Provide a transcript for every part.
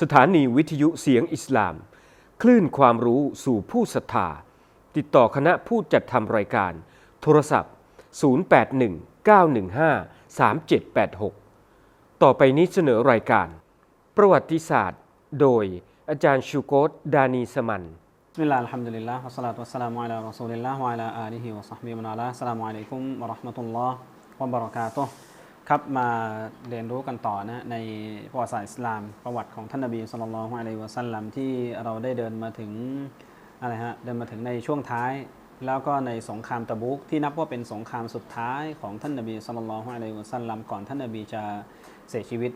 สถานีวิทยุเสียงอิสลาม คลื่นความรู้สู่ผู้ศรัทธา ติดต่อคณะผู้จัดทำรายการ โทรศัพท์ 0819153786 ต่อไปนี้เสนอรายการ ประวัติศาสตร์ โดยอาจารย์ชูโกตดานีสมันบิสมิลลาฮ์อัลฮัมดุลิลลาฮ์วะสลาตุวะสลามุอะลัยรอซูลิลลาฮ์วะอะลาอาลีฮิวะซอฮบิฮิวะนะลาสลามุอะลัยกุมวะเราะห์มะตุลลอฮ์วะบะเราะกาตุฮ์ ครับมาเรียนรู้กันต่อนะในประวัติศาสตร์อิสลาม ประวัติของท่านนบีสุลต่านละฮ์อะลัยวะสัลลัมที่เราได้เดินมาถึงอะไรฮะเดินมาถึงในช่วงท้าย แล้วก็ในสงครามตะบุกที่นับว่าเป็นสงครามสุดท้ายของท่านนบีสุลต่านละฮ์อะลัยวะสัลลัมก่อนท่านนบีจะเสียชีวิต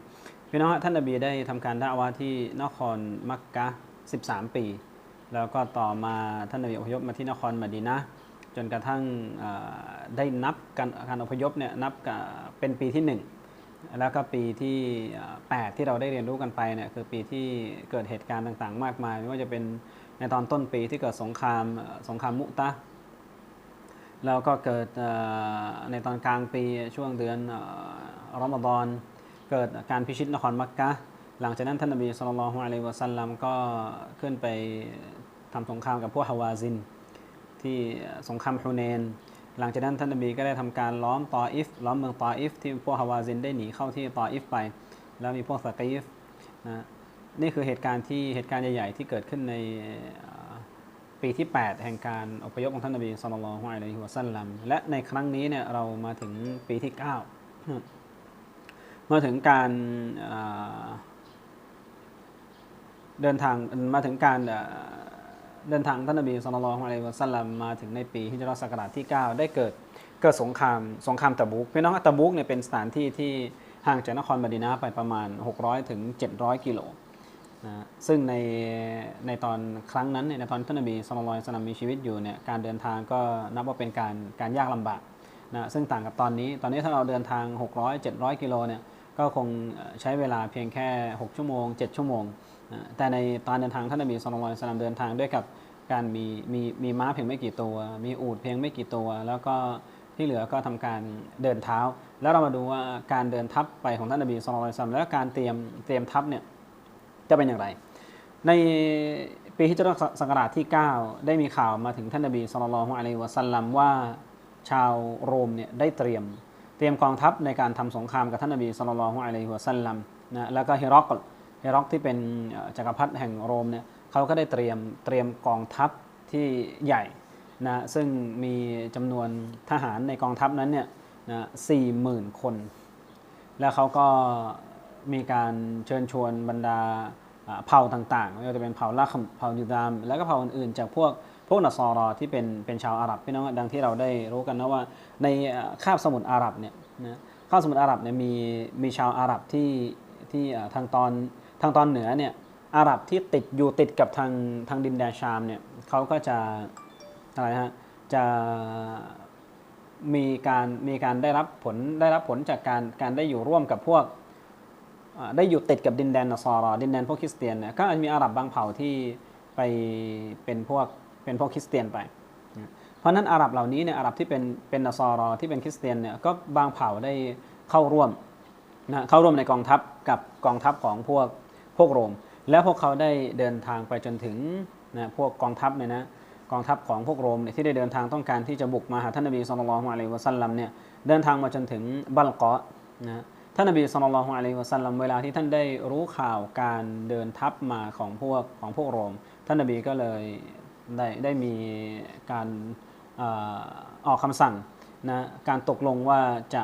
พี่น้องท่านนบีได้ทำการด่าวะห์ที่นครมักกะ 13 ปี แล้วก็ต่อมาท่านนบีอพยพมาที่นครมดีนะจนกระทั่งได้นับการการอพยพเนี่ยนับกับ เป็นปีที่ 1 แล้วก็ปีที่ 8 ที่เราได้เรียนรู้กันไปเนี่ยคือปีที่เกิดเหตุการณ์ต่างๆ มากมาย ไม่ว่าจะเป็นในตอนต้นปีที่เกิดสงครามสงครามมุตะแล้วก็เกิดในตอนกลางปีช่วงเดือนรอมฎอนเกิดการพิชิตนครมักกะหลังจากนั้นท่านนบีสุลต่านละฮ์อะลัยวะสัลลัมก็ขึ้นไปทำสงครามกับพวกฮาวาซิน ที่สงครามฮุเนน หลังจากนั้นท่านนบีก็ได้ทำการล้อมตออิฟล้อมเมืองตออิฟที่พวกฮาวาซินได้หนีเข้าที่ตออิฟไป แล้วมีพวกสกีฟนะนี่คือเหตุการณ์ที่เหตุการณ์ใหญ่ ๆ ที่เกิดขึ้นในปีที่ 8 แห่งการอพยพของท่านนบีสุลต่านละฮ์อะลัยฮิวะสัลลัมและในครั้งนี้เนี่ยเรามาถึงปีที่ 9 มาถึงการเดินทางมาถึงการ เดินทางท่านนบีสุลต่านละฮ์อะลัยวะสัลลัมมาถึงในปีฮิจรัสศักราชที่ 9 ได้เกิดเกิดสงครามสงครามตะบุกพี่น้องตะบุกเนี่ยเป็นสถานที่ที่ห่างจากนครมดีนะห์ไปประมาณ 600ถึง700 กิโลนะซึ่งในในตอนครั้งนั้นเนี่ยในตอนท่านนบีสุลต่าร์สัลลัมมีชีวิตอยู่เนี่ยการเดินทางก็นับว่าเป็นการการยากลำบากนะซึ่งต่างกับตอนนี้ตอนนี้ถ้าเราเดินทาง 600 700 กิโลเนี่ยก็คงใช้เวลาเพียงแค่ 6 ชั่วโมง 7 ชั่วโมง แต่ในตอนเดินทางท่านนบีสุลต่านลสลามเดินทางด้วยกับการมีมีมีม้าเพียงไม่กี่ตัว มีอูฐเพียงไม่กี่ตัว แล้วก็ที่เหลือก็ทำการเดินเท้า แล้วเรามาดูว่าการเดินทัพไปของท่านนบีสุลต่านลสลามแล้วการเตรียมเตรียมทัพเนี่ยจะเป็นอย่างไร ในปีฮิจรัสศักราชที่ 9 ได้มีข่าวมาถึงท่านนบีสุลต่านละอะลัยฮิวะสัลลัมว่าชาวโรมเนี่ยได้เตรียมเตรียมกองทัพในการทำสงครามกับท่านนบีสุลต่านละฮ์อะลัยฮิวะสัลลัมนะแล้วก็เฮรอกล เฮร็อกที่เป็นจักรพรรดิแห่งโรมเนี่ยเขาก็ได้เตรียมเตรียมกองทัพที่ใหญ่นะซึ่งมีจำนวนทหารในกองทัพนั้นเนี่ยนะสี่หมื่นคน แล้วเขาก็มีการเชิญชวนบรรดาเผ่าต่างๆไม่ว่าจะเป็นเผ่าละคำเผ่ายูดาม แล้วก็เผ่าอื่นๆ จากพวกพวกนัสซอรอที่เป็นเป็นชาวอาหรับพี่น้องดังที่เราได้รู้กันนะว่าในคาบสมุทรอาหรับเนี่ยนะคาบสมุทรอาหรับเนี่ยมีมีชาวอาหรับที่ที่ทางตอน ทางตอนเหนือเนี่ยอาหรับที่ติดอยู่ติดกับทางทางดินแดนชามเนี่ยเขาก็จะอะไรฮะจะมีการมีการได้รับผลได้รับผลจากการการได้อยู่ร่วมกับพวกได้อยู่ติดกับดินแดนนสอรอดินแดนพวกคริสเตียนเนี่ยก็อาจจะมีอาหรับบางเผ่าที่ไปเป็นพวกเป็นพวกคริสเตียนไป เพราะนั้นอาหรับเหล่านี้เนี่ยอาหรับที่เป็นเป็นนสอรอที่เป็นคริสเตียนเนี่ยก็บางเผ่าได้เข้าร่วมนะเข้าร่วมในกองทัพกับกองทัพของพวก วกโรม แล้วพวกเขาได้เดินทางไปจนถึงนะพวกกองทัพเนี่ยนะกองทัพของพวกโรมเนี่ยที่ได้เดินทางต้องการที่จะบุกมาหาท่านนบีสุลต่านละฮ์อะลัยวะสัลลัมเนี่ยเดินทางมาจนถึงบัลกอนะท่านนบีสุลต่านละฮ์อะลัยวะสัลลัมเวลาที่ท่านได้รู้ข่าวการเดินทัพมาของพวกของพวกโรม ท่านนบีก็เลยได้ได้มีการออออกคำสั่งนะการตกลงว่าจะ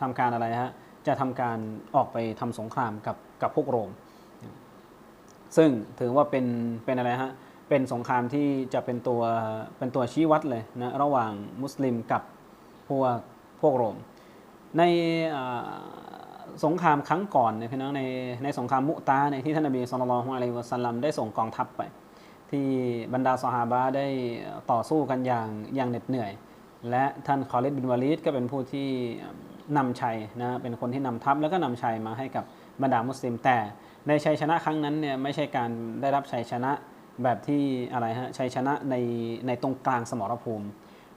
ทำการอะไรฮะจะทำการออกไปทำสงครามกับกับพวกโรม ซึ่งถือว่าเป็นเป็นอะไรฮะเป็นสงครามที่จะเป็นตัวเป็นตัวชี้วัดเลยนะระหว่างมุสลิมกับพวกพวกโรม ในสงครามครั้งก่อนเนี่ยพี่น้องในในสงครามมุตาในยที่ท่านนบีสุลต่านละฮ์อะลัยฮิวะสัลลัมได้ส่งกองทัพไป ที่บรรดาสหาบะได้ต่อสู้กันอย่างอย่างเหน็ดเหนื่อย และท่านคอลิดบินวาลีดก็เป็นผู้ที่นำชัยนะเป็นคนที่นำทัพแล้วก็นำชัยมาให้กับบรรดามุสลิมแต่ ในชัยชนะครั้งนั้นเนี่ยไม่ใช่การได้รับชัยชนะแบบที่อะไรฮะชัยชนะในในตรงกลางสมรภูมิ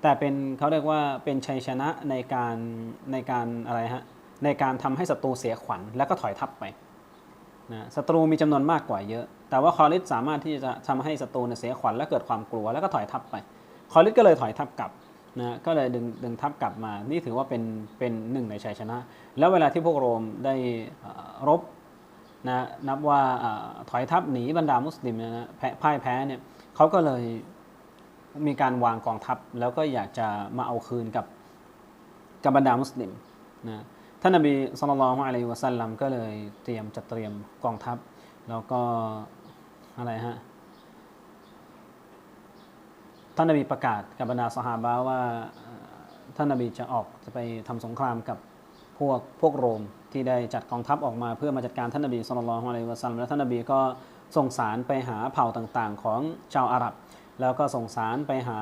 แต่เป็นเขาเรียกว่าเป็นชัยชนะในการในการอะไรฮะในการทำให้ศัตรูเสียขวัญแล้วก็ถอยทัพไปนะศัตรูมีจำนวนมากกว่าเยอะ แต่ว่าคอลิดสามารถที่จะทำให้ศัตรูเสียขวัญและเกิดความกลัวแล้วก็ถอยทัพไป คอลิดก็เลยถอยทัพกลับนะก็เลยดึงดึงทัพกลับมา นี่ถือว่าเป็นเป็นหนึ่งในชัยชนะ แล้วเวลาที่พวกโรมได้รบ นะนับว่าอถอยทัพหนีบรรดามุสลิมนยนะแพ้พ่ายแพ้เนี่ยเขาก็เลยมีการวางกองทัพ แล้วก็อยากจะมาเอาคืนกับกับบรรดามุสลิมนะท่านนบีสุลต่านละฮ์อะลัยวะสัลลัมก็เลยเตรียมจัดเตรียมกองทัพ แล้วก็อะไรฮะท่านนบีประกาศกับบรรดาสหาบะว่าเอ่อท่านนบีจะออกจะไปทำสงครามกับพวกพวกโรม ที่ได้จัดกองทัพออกมาเพื่อมาจัดการท่านนบีสุลต่านละฮ์อะลัยวะซัลลัมและท่านนบีก็ส่งสารไปหาเผ่าต่างๆ ของชาวอาหรับ แล้วก็ส่งสารไปหา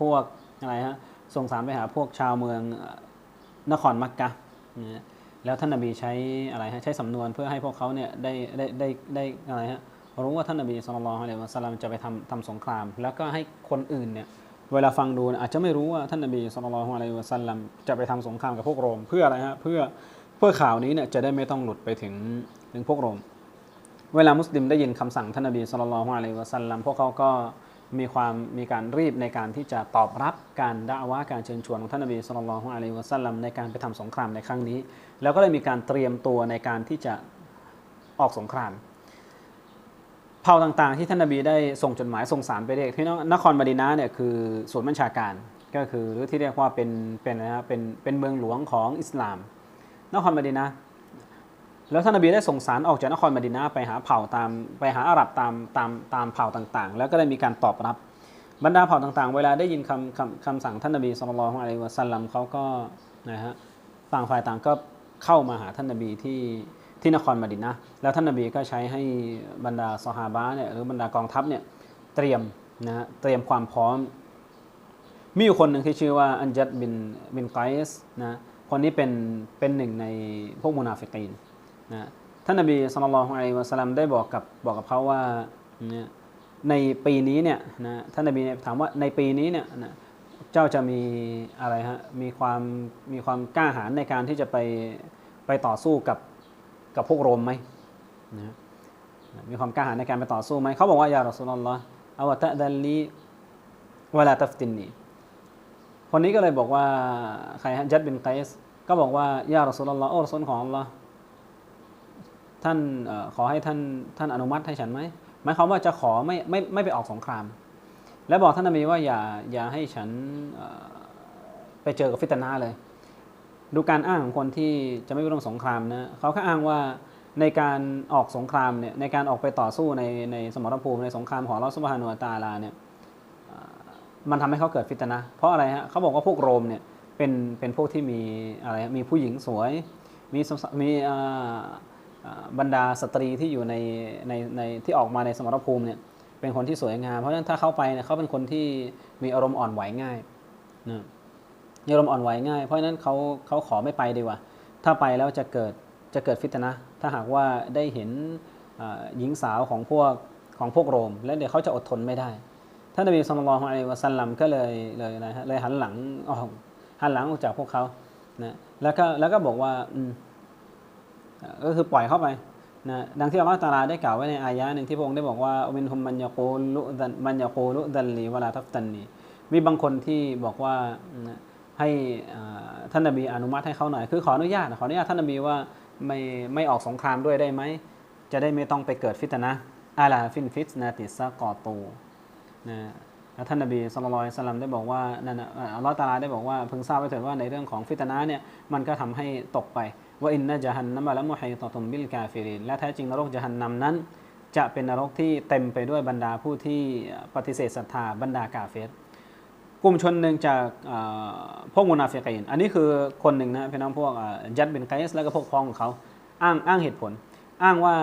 พวกอะไรฮะส่งสารไปหาพวกชาวเมืองนครมักกะแล้วท่านนบีใช้อะไรฮะใช้สำนวนเพื่อให้พวกเขาเนี่ยได้ได้ได้ได้อะไรฮะรู้ว่าท่านนบีสุลต่านละฮ์อะลัยวะสัลลัมจะไปทำทำสงคราม แล้วก็ให้คนอื่นเนี่ยเวลาฟังดูอาจจะไม่รู้ว่าท่านนบีสุลต่านละฮ์อะลัยวะสัลลัมจะไปทำสงครามกับพวกโรมเพื่ออะไรฮะเพื่อ เพื่อข่าวนี้เนี่ยจะได้ไม่ต้องหลุดไปถึงถึงพวกโรม เวลามุสลิมได้ยินคำสั่งท่านนบีสุลต่านละฮ์อะลัยวะสัลลัมพวกเขาก็มีความมีการรีบในการที่จะตอบรับการด่าวะการเชิญชวนของท่านนบีสุลต่านละฮ์อะลัยวะสัลลัมในการไปทำสงครามในครั้งนี้ แล้วก็เลยมีการเตรียมตัวในการที่จะออกสงครามเผ่าต่างๆที่ท่านนบีได้ส่งจดหมายส่งสารไปเรียกที่นครมดีนะห์เนี่ยคือศูนย์บัญชาการก็คือหรือที่เรียกว่าเป็นเป็นอะไรนะเป็นเป็นเมืองหลวงของอิสลาม นครมดีนะแล้วท่านนบีได้ส่งสารออกจากนครมดีนะไปหาเผ่าตามไปหาอาหรับตามตามตามเผ่าต่างๆ แล้วก็ได้มีการตอบรับบรรดาเผ่าต่างๆ เวลาได้ยินคำคำคำสั่งท่านนบีสุลต่าร์อะลัยวะสัลลัมเขาก็นะฮะต่างฝ่ายต่างก็เข้ามาหาท่านนบีที่ที่นครมดินนะแล้วท่านนบีก็ใช้ให้บรรดาสหาบะเนี่ยหรือบรรดากองทัพเนี่ยเตรียมนะฮะเตรียมความพร้อม มีอยู่คนหนึ่งที่ชื่อว่าอันจัดบินบินไกส์นะ คนนี้เป็นเป็นหนึ่งในพวกมุนาฟิกีนนะท่านนบีสุลต่านละฮ์อะลัยวะสลัมได้บอกกับบอกกับเขาว่าเนี่ยในปีนี้เนี่ยนะท่านนบีถามว่าในปีนี้เนี่ยนะเจ้าจะมีอะไรฮะมีความมีความกล้าหาญในการที่จะไปไปต่อสู้กับกับพวกโรมไหมนะมีความกล้าหาญในการไปต่อสู้ไหมเขาบอกว่ายารอสุลลอฮ์อาวะตะดัลลีเวลาตัฟตินนี คนนี้ก็เลยบอกว่าใครฮะจัดบินไกสก็บอกว่ายารอสุลลอฮ์โอ้รอสุลของอัลลอฮ์ท่านอขอให้ท่านท่านอนุมัติให้ฉันไหมหมายความว่าจะขอไม่ไม่ไม่ไปออกสงคราม และบอกท่านนบีว่าอย่าอย่าให้ฉันไปเจอกับฟิตนาเลย ดูการอ้างของคนที่จะไม่ร่วมสงครามนะเขาแค่อ้างว่าในการออกสงครามเนี่ยในการออกไปต่อสู้ในในสมรภูมิในสงครามของลอสบฮานุตาลาเนี่ย มันทำให้เขาเกิดฟิตนะ เพราะอะไรฮะเขาบอกว่าพวกโรมเนี่ยเป็นเป็นพวกที่มีอะไรมีผู้หญิงสวย มีมีบรรดาสตรีที่อยู่ในในในที่ออกมาในสมรภูมิเนี่ยเป็นคนที่สวยงาม เพราะฉะนั้นถ้าเข้าไปเนี่ยเขาเป็นคนที่มีอารมณ์อ่อนไหวง่ายนะมีอารมณ์อ่อนไหวง่าย เพราะฉะนั้นเขาเขาขอไม่ไปดีกว่า ถ้าไปแล้วจะเกิดจะเกิดฟิตนะ ถ้าหากว่าได้เห็นหญิงสาวของพวกของพวกโรม แล้วเดี๋ยวเขาจะอดทนไม่ได้ ท่านนบีสุลต่านละฮ์อะลัยฮิวะสัลลัมก็เลยเลยนะฮะเลยหันหลังออกหันหลังออกจากพวกเขานะแล้วก็แล้วก็บอกว่าอืมก็คือปล่อยเข้าไปนะดังที่อัลลอฮฺตะอาลาได้กล่าวไว้ในอายะห์หนึ่งที่พระองค์ได้บอกว่าอมินฮุมมันยะกูลุดันมันยะกูลุดันลีวลาทัฟตันนีมีบางคนที่บอกว่านะให้อ่าท่านนบีอนุมัติให้เขาหน่อยคือขออนุญาตขออนุญาตท่านนบีว่าไม่ไม่ออกสงครามด้วยได้ไหมจะได้ไม่ต้องไปเกิดฟิตนะอาลาฟินฟิตนาติสกอตู นะแล้วท่านนบีสุลต่านสลัมได้บอกว่านั่นน่ะอัลลอฮฺตาลาได้บอกว่าเพิ่งทราบไว้เถิดว่าในเรื่องของฟิตนะเนี่ยมันก็ทำให้ตกไปว่าอินนะจะฮันนัมะละมุฮัยตอตุมบิลกาฟิรินและแท้จริงนรกจะฮันนำนั้น จะเป็นนรกที่เต็มไปด้วยบรรดาผู้ที่ปฏิเสธศรัทธาบรรดากาเฟรกลุ่มชนหนึ่งจากพวกมุนาฟิกีนอันนี้คือคนหนึ่งนะพี่น้องพวกยัดบินไกสแล้วก็พวกพ้องของเขาอ้างอ้างเหตุผล อ้างว่า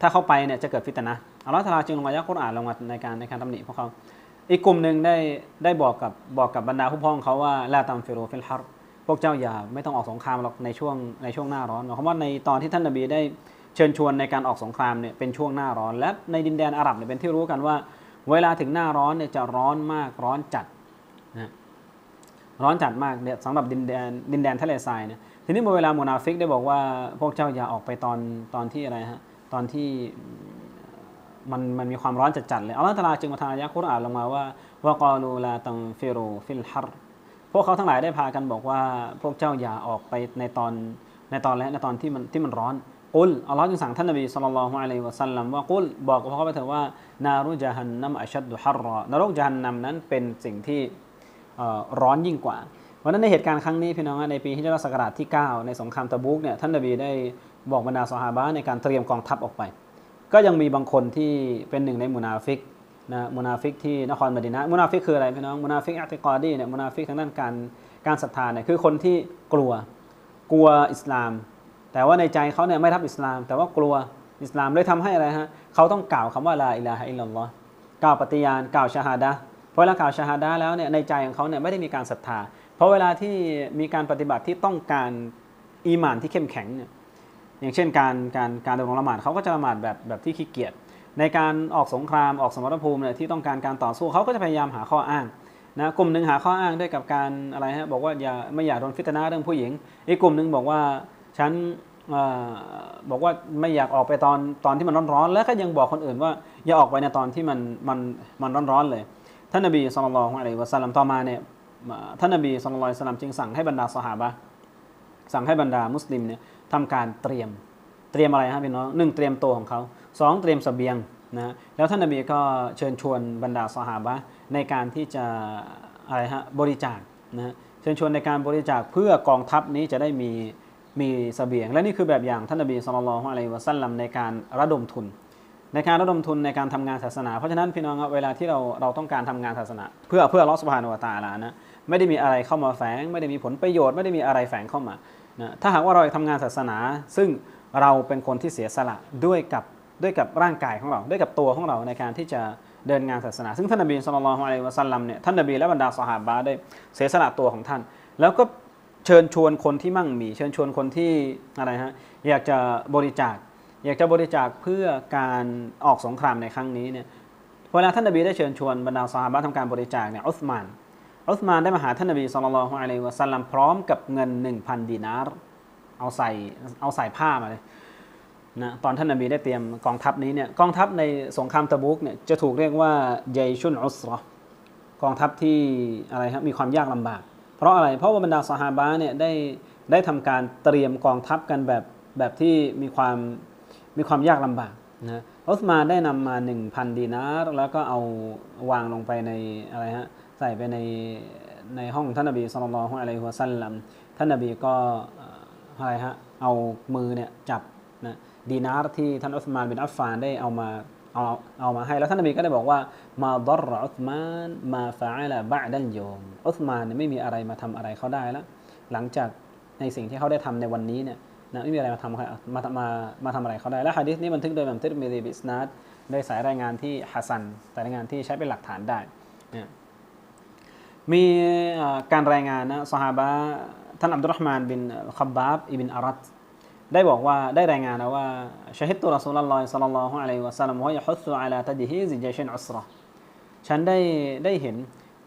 ถ้าเข้าไปเนี่ยจะเกิดฟิตนะ อัลลอฮฺตาลาจึงลงมายักกุรอานลงมาในการในการตำหนิพวกเขา อีกกลุ่มหนึ่งได้ได้บอกกับบอกกับบรรดาผู้พ้องเขาว่าลาตัมฟิโรฟิลฮาร์พวกเจ้าอย่าไม่ต้องออกสงครามหรอกในช่วงในช่วงหน้าร้อนหมายความว่าในตอนที่ท่านนบีได้เชิญชวนในการออกสงครามเนี่ยเป็นช่วงหน้าร้อน และในดินแดนอาหรับเนี่ยเป็นที่รู้กันว่า เวลาถึงหน้าร้อนเนี่ยจะร้อนมากร้อนจัดนะร้อนจัดมากเนี่ยสำหรับดินแดนดินแดนทะเลทรายเนี่ยทีนี้เมื่อเวลาโมนาฟิกได้บอกว่าพวกเจ้าอย่าออกไปตอนตอนที่อะไรฮะตอนที่ มันมันมีความร้อนจัดๆเลยอัลลอฮฺตาลาจึงมาทางอายะคุรอานลงมาว่าวะกอลูลาตังฟิรูฟิลฮัรพวกเขาทั้งหลายได้พากันบอกว่าพวกเจ้าอย่าออกไปในตอนในตอนและในตอนที่มันที่มันร้อนกุลอัลลอฮ์จึงสั่งท่านนบีสุลต่านละฮ์อะลัยฮิวะสัลลัมว่ากุลบอกกับพวกเขาไปเถอะว่า นารุจฮันนัมอัชัดดุฮัรรอนรกจฮันนัมนั้นเป็นสิ่งที่ร้อนยิ่งกว่าวันนั้นในเหตุการณ์ครั้งนี้พี่น้องในปีฮิจรัสศักราชที่ 9 ในสงครามตะบุกเนี่ยท่านนบีได้บอกบรรดาสหาบะในการเตรียมกองทัพออกไป ก็ยังมีบางคนที่เป็นหนึ่งในมุนาฟิกนะมุนาฟิกที่นครมดินะมุนาฟิกคืออะไรพี่น้องมุนาฟิกอัติกอดีเนี่ยมุนาฟิกทางด้านการการศรัทธาเนี่ยคือคนที่กลัวกลัวอิสลาม แต่ว่าในใจเขาเนี่ยไม่รับอิสลาม แต่ว่ากลัวอิสลามเลยทำให้อะไรฮะเขาต้องกล่าวคำว่าลาอิลาฮะอิลลัลลอฮ์กล่าวปฏิญาณกล่าวชาฮาดะเพราะเวลากล่าวชาฮาดะแล้วเนี่ยในใจของเขาเนี่ยไม่ได้มีการศรัทธา เพราะเวลาที่มีการปฏิบัติที่ต้องการอีหมานที่เข้มแข็งเนี่ย อย่างเช่นการการการดำรงละหมาดเขาก็จะละหมาดแบบแบบที่ขี้เกียจในการออกสงครามออกสมรภูมิเนี่ยที่ต้องการการต่อสู้เขาก็จะพยายามหาข้ออ้างนะกลุ่มหนึ่งหาข้ออ้างด้วยกับการอะไรฮะบอกว่าอย่าไม่อยากโดนฟิตนาเรื่องผู้หญิง อีกกลุ่มหนึ่งบอกว่าฉันอบอกว่าไม่อยากออกไปตอนตอนที่มันร้อนๆ แล้วก็ยังบอกคนอื่นว่าอย่าออกไปในตอนที่มันมันมันร้อนๆเลย ท่านนบีสุลต่านละฮ์อะลัยฮิวะสัลลัมต่อมาเนี่ยท่านนบีสุลต่านละฮ์สัลลัมจึงสั่งให้บรรดาสหาบะห์สั่งให้บรรดามุสลิมเนี่ย ทำการเตรียมเตรียมอะไรครับพี่น้องหนึ่งเตรียมตัวของเขาสองเตรียมเสบียงนะแล้วท่านนบีก็เชิญชวนบรรดาสหาบะในการที่จะอะไรฮะบริจาคนะเชิญชวนในการบริจาคเพื่อกองทัพนี้จะได้มีมีเสบียง และนี่คือแบบอย่างท่านนบีสุลต่านละฮ์อะลัยฮิวะสัลลัมในการระดมทุน ในการระดมทุนในการทำงานศาสนา เพราะฉะนั้นพี่น้องเวลาที่เราเราต้องการทำงานศาสนา เพื่อเพื่อลอสพานวตาลานะไม่ได้มีอะไรเข้ามาแฝง ไม่ได้มีผลประโยชน์ไม่ได้มีอะไรแฝงเข้ามา นะถ้าหากว่าเราอยากทำงานศาสนา ซึ่งเราเป็นคนที่เสียสละด้วยกับด้วยกับร่างกายของเรา ด้วยกับตัวของเราในการที่จะเดินงานศาสนา ซึ่งท่านนบีสุลต่านละฮ์อะลัยวะสัลลัมเนี่ยท่านนบีและบรรดาสหาบะห์ได้เสียสละตัวของท่าน แล้วก็เชิญชวนคนที่มั่งมี เชิญชวนคนที่อะไรฮะอยากจะบริจาค อยากจะบริจาคเพื่อการออกสงครามในครั้งนี้เนี่ยเวลาท่านนบีได้เชิญชวนบรรดาสหาบะห์ทำการบริจาคเนี่ยอุสมาน อุสมานได้มาหาท่านนบีสุลต่านละฮ์อะลัยวะสัลลัมพร้อมกับเงิน 1,000 ดีนาร์เอาใส่เอาใส่ผ้ามาเลยนะตอนท่านนบีได้เตรียมกองทัพนี้เนี่ยกองทัพในสงครามตะบุกเนี่ยจะถูกเรียกว่าเยชุนอุสรอกองทัพที่อะไรครับมีความยากลำบาก เพราะอะไรเพราะว่าบรรดาสหาบะเนี่ยได้ได้ทำการเตรียมกองทัพกันแบบแบบที่มีความมีความยากลำบากนะอุสมานได้นำมา 1,000 ดีนาร์แล้วก็เอาวางลงไปในอะไรฮะ ใส่ไปในในห้องท่านนบีสุลต่านละฮ์อะลัยฮิวสัลลัมท่านนบีก็อะไรฮะเอามือเนี่ยจับนะดีนาร์ที่ท่านอุสมานบินอัฟฟานได้เอามาเอาเอามาให้แล้วท่านนบีก็ได้บอกว่ามาดรอุสมานมาฟะอะละบะดัลโยมอุสมานเนี่ยไม่มีอะไรมาทำอะไรเขาได้แล้ว หลังจากในสิ่งที่เขาได้ทำในวันนี้เนี่ยนะไม่มีอะไรมาทำมามามาทำอะไรเขาได้ และฮะดิษนี้บันทึกโดยบัมติรมิรีบิสนาดโดยสายรายงานที่ฮัสซันสายรายงานที่ใช้เป็นหลักฐานได้นะ มีการรายงานนะสหาบะท่านอับดุลรอฮ์มานบินคับบาบอิบินอารัตได้บอกว่าได้รายงานนะว่าชาฮิดตุรอซูลลลอฮิศ็อลลัลลอฮุอะลัยฮิวะซัลลัมว่ายฮุซุอะลาตัดฮีซิจัชินอุสราะห์ฉันได้ได้เห็น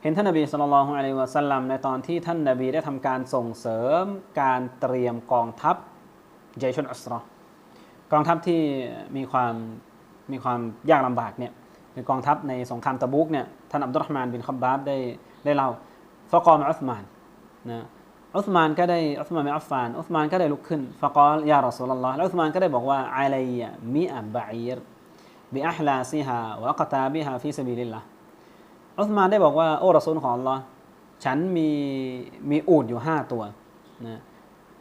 เห็นท่านนบีสุลต่านละฮ์อะลัยฮิวะสัลลัมในตอนที่ท่านนบีได้ทำการส่งเสริมการเตรียมกองทัพเจชนอัสรอกองทัพที่มีความมีความยากลำบากเนี่ยคือกองทัพในสงครามตะบุกเนี่ยท่านอับดุลรอฮ์มานบินคับบาบได้ ได้เล่าฟะกอมอุสมานนะอุสมานก็ได้อุสมานบินอัฟฟานอุสมานก็ได้ลุกขึ้นฟะกอลยารอสูลลอฮ์แล้วอุสมานก็ได้บอกว่าอะลัยมิอะบบะอีรบิอัลลาซิฮาวะกตาบิฮาฟีซบีลิลลาอุสมานได้บอกว่าโอ้รอซูลของอัลลอฮ์ฉันมีมีอูดอยู่ห้าตัวนะ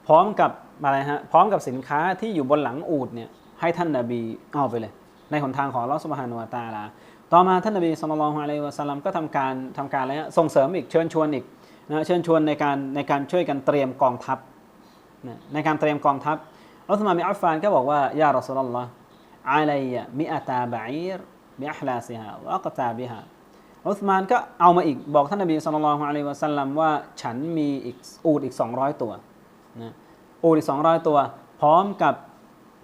พร้อมกับอะไรฮะพร้อมกับสินค้าที่อยู่บนหลังอูดเนี่ยให้ท่านนาบีเอาไปเลย ในหนทางของอัลอสุบฮานุวะตาลา ต่อมาท่านนบีสุลต่านละฮ์อะลัยวะสัลลัมก็ทำการทำการอะไรฮะส่งเสริมอีกเชิญชวนอีกนะเชิญชวนในการในการช่วยกันเตรียมกองทัพนะในการเตรียมกองทัพอุสมานบิอัฟฟานก็บอกว่ายารอซูลลอฮ์อะลัยมิอะตาบะอีรบิอัลลาซิฮาวะอักตาบิฮาอุสมานก็เอามาอีกบอกท่านนบีสุลต่านละฮ์อะลัยวะสัลลัมว่าฉันมีอีกอูดอีก 200 ตัวนะอูดอีก 200 ตัว พร้อมกับ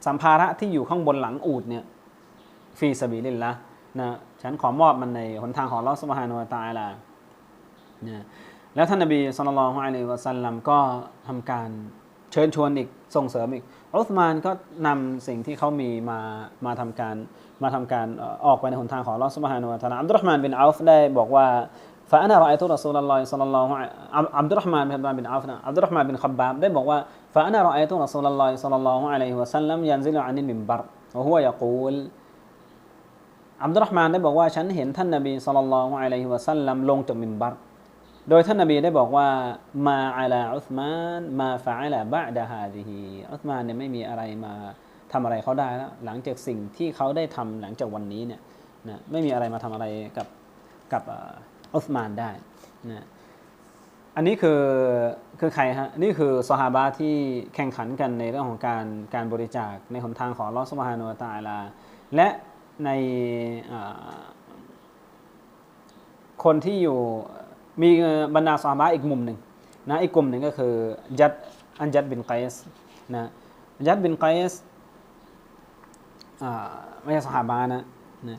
สัมภาระที่อยู่ข้างบนหลังอูดเนี่ย ฟีสบีลิลละนะฉันขอมอบมันในหนทางของลอสมาฮานุวะตะอาลานะแล้วท่านนบีสุลต่านละฮ์อะลัยฮิวะสัลลัมก็ทำการ เชิญชวนอีกส่งเสริมอีกอุสมานก็นำสิ่งที่เขามีมามาทำการมาทำการเอ่อออกไปในหนทางของอัลลอฮฺสุบฮานุวะตะอาลาอับดุลรห์มานบินอัฟได้บอกว่า فأنا رأيت رسول الله صلى الله عليه عبد الرحمن بن عوف นะอับดุลรห์มานบินขับบาบได้บอกว่า فأنا رأيت رسول الله صلى الله عليه وسلم ينزل عن المنبر وهو يقول อับดุลรห์มานได้บอกว่าฉันเห็นท่านนบีศ็อลลัลลอฮุอะลัยฮิวะซัลลัมลงจากมิมบัรโดยท่านนบีได้บอกว่ามาอาลาอุสมานมาฟาอาลาบะดะฮาดิฮีอุสมานเนี่ยไม่มีอะไรมาทำอะไรเขาได้แล้วหลังจากสิ่งที่เขาได้ทำหลังจากวันนี้เนี่ยนะไม่มีอะไรมาทำอะไรกับกับอุสมานได้นะอันนี้คือคือใครฮะนี่คือซอฮาบะที่แข่งขันกันในเรื่องของการการบริจาคในหนทางของลอสุบฮานุตาลาและ ในคนที่อยู่มีบรรดาซาบะห์อีกมุมหนึ่งนะอีกกลุ่มหนึ่งก็คือยัดอันยัดบินไกสนะยัดบินไกสอ่าไม่ใช่ซอฮาบะห์นะนะ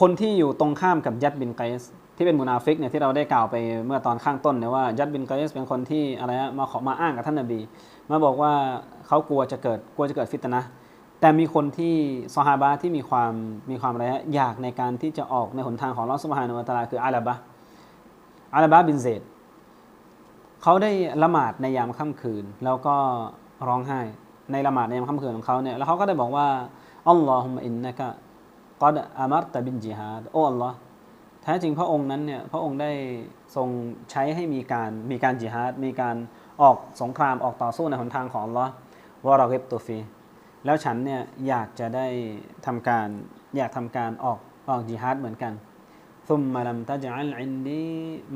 คนที่อยู่ตรงข้ามกับยัดบินไกสที่เป็นมุนาฟิกเนี่ยที่เราได้กล่าวไปเมื่อตอนข้างต้นเนี่ยว่ายัดบินไกสเป็นคนที่อะไรฮะมาขอมาอ้างกับท่านนบีมาบอกว่าเขากลัวจะเกิดกลัวจะเกิดฟิตนะ แต่มีคนที่ซอฮาบะที่มีความมีความอะไรฮะอยากในการที่จะออกในหนทางของลอสุบฮานุวะตะอาลาคืออาลาบะอาลาบะบินเซดเขาได้ละหมาดในยามค่ำคืน แล้วก็ร้องไห้ในละหมาดในยามค่ำคืนของเขาเนี่ยแล้วเขาก็ได้บอกว่าอัลลอฮุมะอินนะกะกอดอามัรตะบินจิฮาดโอ้อัลลอฮ์แท้จริงพระองค์นั้นเนี่ยพระองค์ได้ทรงใช้ให้มีการมีการจิฮาดมีการออกสงครามออกต่อสู้ในหนทางของอัลลอฮ์วะราเก็บตัวฟี แล้วฉันเนี่ยอยากจะได้ทำการอยากทำการออกออกจิฮาดเหมือนกันซุมมาลัมตาจัลอินดี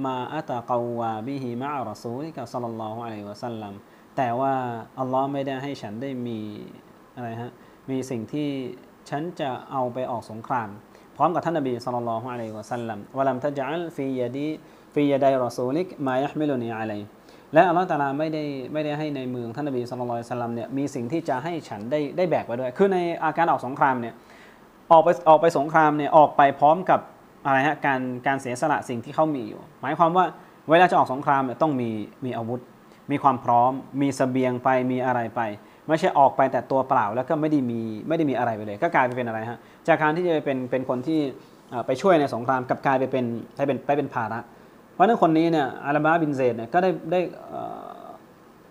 มาอัตะกาวาบิฮิมะอัลรอซูลิกะสัลลัลลอฮุอะลัยวะสัลลัมแต่ว่าอัลลอฮ์ไม่ได้ให้ฉันได้มีอะไรฮะมีสิ่งที่ฉันจะเอาไปออกสงคราม พร้อมกับท่านนบีสุลต่านลอฮ์อะลัยวะสัลลัมวะลัมตะจัลฟียาดีฟียาไดรอซูลิกมายะฮ์มิลุนีอะลั และอัลลอฮ์ตาลาไม่ได้ไม่ได้ให้ในเมืองท่านนบีสุลต่านสลลัมเนี่ยมีสิ่งที่จะให้ฉันได้ได้แบกไปด้วย คือในอาการออกสงครามเนี่ยออกไปออกไปสงครามเนี่ยออกไปพร้อมกับอะไรฮะการการเสียสละสิ่งที่เขามีอยู่ หมายความว่าเวลาจะออกสงครามเนี่ยต้องมีมีอาวุธ มีความพร้อม มีเสบียงไปมีอะไรไป ไม่ใช่ออกไปแต่ตัวเปล่าแล้วก็ไม่ได้มีไม่ได้มีอะไรไปเลย ก็กลายไปเป็นอะไรฮะจากการที่จะไปเป็นเป็นคนที่ไปช่วยในสงครามกับกลายไปเป็นไปเป็นไปเป็นภาระ เพราะนั้นคนนี้เนี่ยอาลาบาบินเซดเนี่ยก็ได้ได้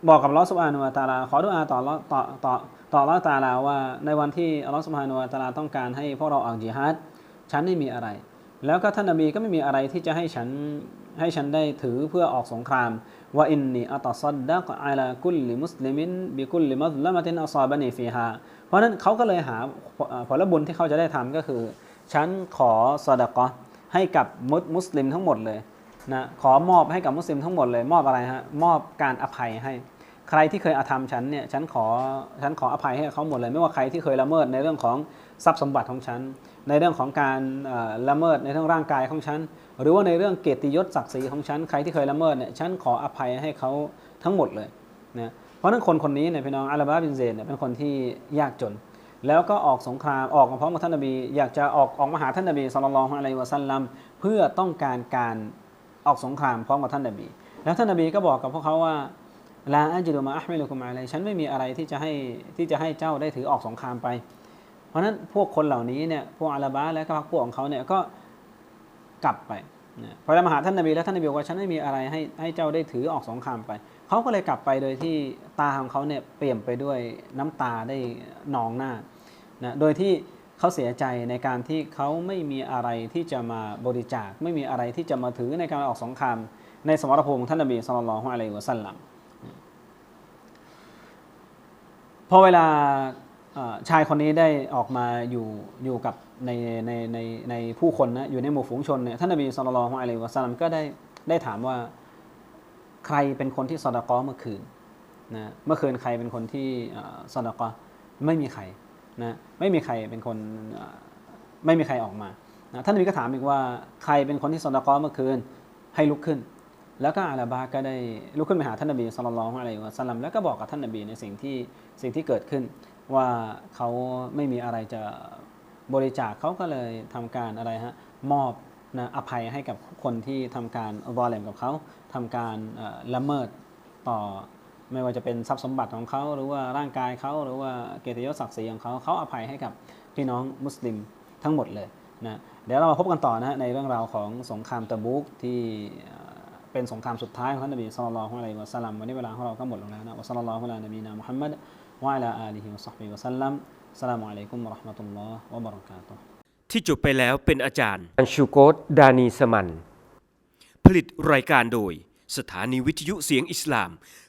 บอกกับลอสุบานุวะตาลาขอดุอาต่ออัลลอฮ์ต่อต่อต่อลอตาลาว่าในวันที่อัลลอฮฺสุบฮานุวะตาลาต้องการให้พวกเราออกจิฮาดฉันไม่มีอะไร แล้วก็ท่านนบีก็ไม่มีอะไรที่จะให้ฉันให้ฉันได้ถือเพื่อออกสงครามว่าอินนีอัตซัดดักอัลากุลลิมุสลิมินบิกุลลิมัซละมะตินอัซาบะนีฟีฮาเพราะนั้นเขาก็เลยหาผลบุญที่เขาจะได้ทำก็คือ ฉันขอสดกะให้กับมุสลิมทั้งหมดเลย นะขอมอบให้กับมุสลิมทั้งหมดเลยมอบอะไรฮะมอบการอภัยให้ ใครที่เคยอาธรรมฉันเนี่ยฉันขอฉันขออภัยให้เขาหมดเลย ไม่ว่าใครที่เคยละเมิดในเรื่องของทรัพย์สมบัติของฉัน ในเรื่องของการละเมิดในเรื่องร่างกายของฉัน หรือว่าในเรื่องเกียรติยศศักดิ์ศรีของฉันใครที่เคยละเมิดเนี่ยฉันขออภัยให้เขาทั้งหมดเลยนะเพราะนั้นคนคนนี้เนี่ยพี่น้องอาลาบาบินเซนเนี่ยเป็นคนที่ยากจน แล้วก็ออกสงครามออกมาพร้อมกับท่านนบี อยากจะออกออกมาหาท่านนบีสุลต่านละฮ์อะลัยวะสัลลัมเพื่อต้องการการ ออกสงครามพร้อมกับท่านนบี แล้วท่านนบีก็บอกกับพวกเขาว่าลาอัจดุมาอัลมิลุกุมอะไรฉันไม่มีอะไรที่จะให้ที่จะให้เจ้าได้ถือออกสงครามไป เพราะฉะนั้นพวกคนเหล่านี้เนี่ยพวกอาลาบาและก็พรรคพวกของเขาเนี่ยก็กลับไปพอมาหาท่านนบีแล้วท่านนบีบอกว่าฉันไม่มีอะไรให้ให้เจ้าได้ถือออกสงครามไปเขาก็เลยกลับไปโดยที่ตาของเขาเนี่ยเปี่ยนไปด้วยน้ำตาได้นองหน้านะโดยที่ เขาเสียใจในการที่เขาไม่มีอะไรที่จะมาบริจาค ไม่มีอะไรที่จะมาถือในการออกสงครามในสมรภูมิของท่านนบีสุลต่านละฮ์อะลัยฮิวะสัลลัมพอเวลาชายคนนี้ได้ออกมาอยู่อยู่กับในในในในผู้คนนะอยู่ในหมู่ฝูงชนเนี่ยท่านนบีสุลต่านละฮ์อะลัยฮิวะสัลลัมก็ได้ได้ถามว่าใครเป็นคนที่สอดกอเมื่อคืนนะเมื่อคืนใครเป็นคนที่สอดกอไม่มีใคร นะไม่มีใครเป็นคนไม่มีใครออกมานะท่านนบีก็ถามอีกว่าใครเป็นคนที่สอดากอเมื่อคืนให้ลุกขึ้น แล้วก็อาลาบาก็ได้ลุกขึ้นไปหาท่านนบีสุลต่านละฮ์อะลัยฮิวะสลัมแล้วก็บอกกับท่านนบีในสิ่งที่สิ่งที่เกิดขึ้น ว่าเขาไม่มีอะไรจะบริจาคเขาก็เลยทำการอะไรฮะมอบนะอภัยให้กับคนที่ทำการวอลเลมกับเขาทำการละเมิดต่อ ไม่ว่าจะเป็นทรัพย์สมบัติของเขาหรือว่าร่างกายเขาหรือว่าเกียรติยศศักดิ์ศรีของเขาเขาอภัยให้กับพี่น้องมุสลิมทั้งหมดเลยนะเดี๋ยวเรามาพบกันต่อนะฮะในเรื่องราวของสงครามตะบุกที่เอ่อเป็นสงครามสุดท้ายของท่านนบีศ็อลลัลลอฮุอะลัยฮิวะซัลลัมวันนี้เวลาของเราก็หมดลงแล้วนะวะซัลลัลลอฮุอะลานบีนามุฮัมมัดวะอะลาอาลีฮิวะศ็อฮบิฮิวะซัลลัมอัสสลามุอะลัยกุมวะเราะห์มะตุลลอฮ์วะบะเราะกาตุฮ์ที่จบไปแล้วเป็นอาจารย์อันชูโกตดานีสมัน ผลิตรายการโดย สถานีวิทยุเสียงอิสลาม